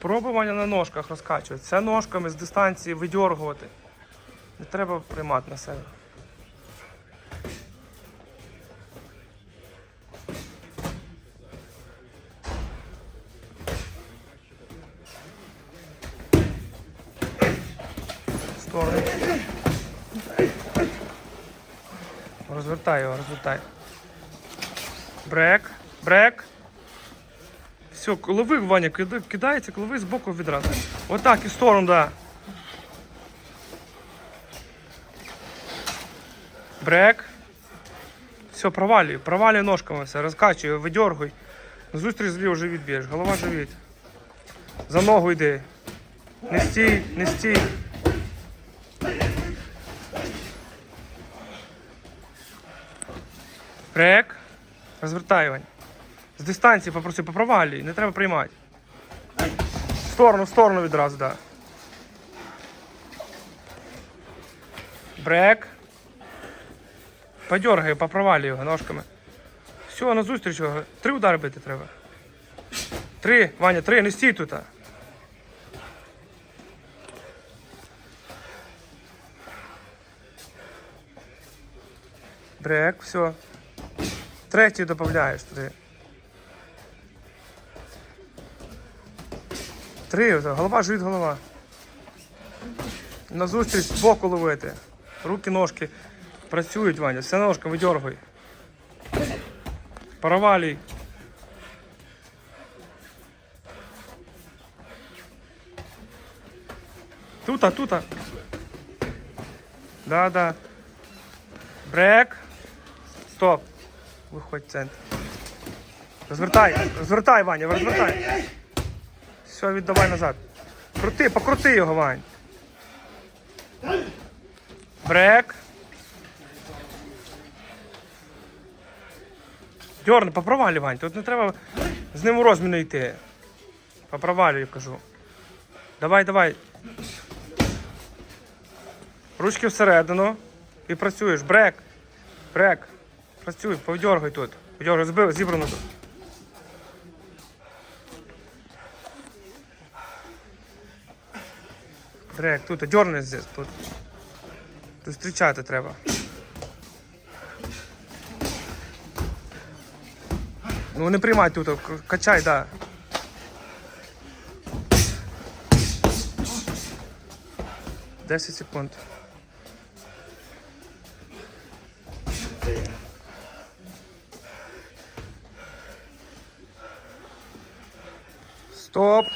Пробування на ножках розкачувати. Це ножками з дистанції видьоргувати. Не треба приймати на себе. Розвертай його, розвертай. Брек, брек. Все, лови, Ваня, кидається, лови з боку відразу. Отак і в сторону, да. Брек. Все, провалюй, провалюй ножками все, розкачуй, видергуй. Зустріч зліво живіт б'єш, голова живіт. За ногу йди. Не стій, не стій. Брек. Розвертай, Вань. З дистанції попроси, попровалюй, не треба приймати. В сторону, в сторону відразу, так. Да. Брек. Подергай, попровалюй його ножками. Все, на зустріч його. Три удари бити треба. Три, Ваня, три, не стій тут. Брек, все. Третій додаєш туди. Три, голова, живіт, голова. На зустріч з боку ловити. Руки, ножки працюють, Ваня. Все ножка видергуй. Паравалій. Тута, тута. Да, да. Брек. Стоп. Виходь в центр. Розвертай, розвертай, Ваня, розвертай. Все, віддавай назад. Крути, покрути його, Вань. Брек. Дьорни, попровалюй, Вань. Тут не треба з ним у розміну йти. Попровалюй, кажу. Давай, давай. Ручки всередину. І працюєш. Брек. Брек. Працюй, повдергай тут. Повдергай, збив, зібрано тут. Треба як тут дьорнеш здесь. Тут Тут зустрічати треба. Ну не приймай тут, качай, да. Десять секунд. Стоп!